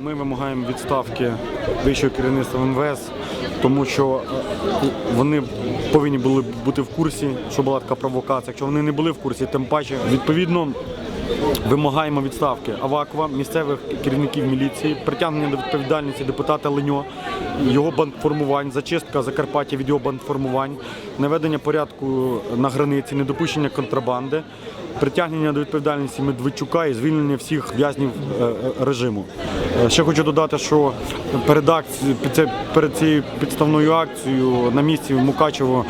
Ми вимагаємо відставки вищого керівництва МВС, тому що е, вони повинні були бути в курсі, що була така провокація. Якщо вони не були в курсі, тим паче відповідно. Вимагаємо відставки Авакова, місцевих керівників міліції, притягнення до відповідальності депутата Леньо, його бандформувань, зачистка Закарпаття від його бандформувань, наведення порядку на границі, недопущення контрабанди, притягнення до відповідальності Медведчука і звільнення всіх в'язнів е, е, режиму. Е, Ще хочу додати, що перед, акці- під це- перед цією підставною акцією на місці в Мукачево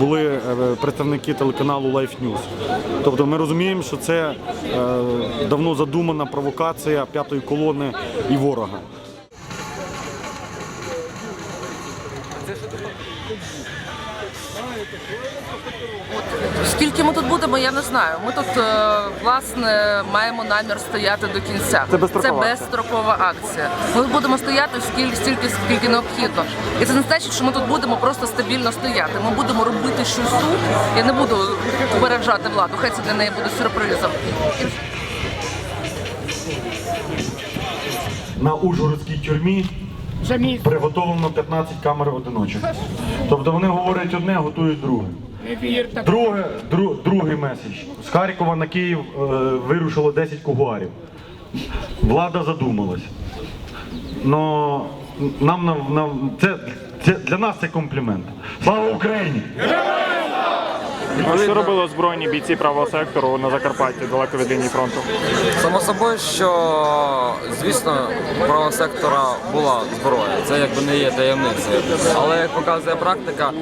були представники телеканалу Life News. Тобто ми розуміємо, що це давно задумана провокація п'ятої колони і ворога. Скільки ми тут будемо, я не знаю. Ми тут е, власне маємо намір стояти до кінця. Це безстрокова акція. безстрокова акція. Ми будемо стояти скільки, стільки, скільки необхідно. І це не значить, що ми тут будемо просто стабільно стояти. Ми будемо робити щось тут. Я не буду попереджати владу. Хай це для неї буде сюрпризом. На Ужгородській тюрмі приготовлено 15 камер одиночок. Тобто вони говорять одне, готують друге. Друге, дру, другий меседж. З Харкова на Київ е, вирушило 10 кугуарів. Влада задумалась. Но нам, нам, нам це, це для нас це комплімент. Слава Україні! А що робили озброєні бійці правого сектору на Закарпатті далеко від лінії фронту? Само собою, що звісно, у правого сектора була зброя. Це якби не є таємницею. Але як показує практика,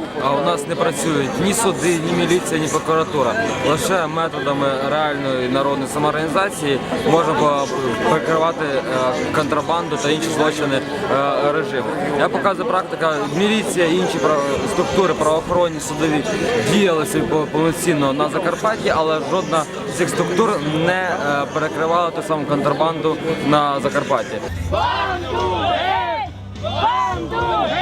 у нас не працюють ні суди, ні міліція, ні прокуратура. Лише методами реальної народної самоорганізації можна прикривати е, контрабанду та інші злочини е, режиму. Я показує практика, міліція і інші структури правоохоронні судові діяли по- повноцінно на Закарпатті, але жодна з цих структур не е, перекривала ту саму контрабанду на Закарпатті. Банду! Банду!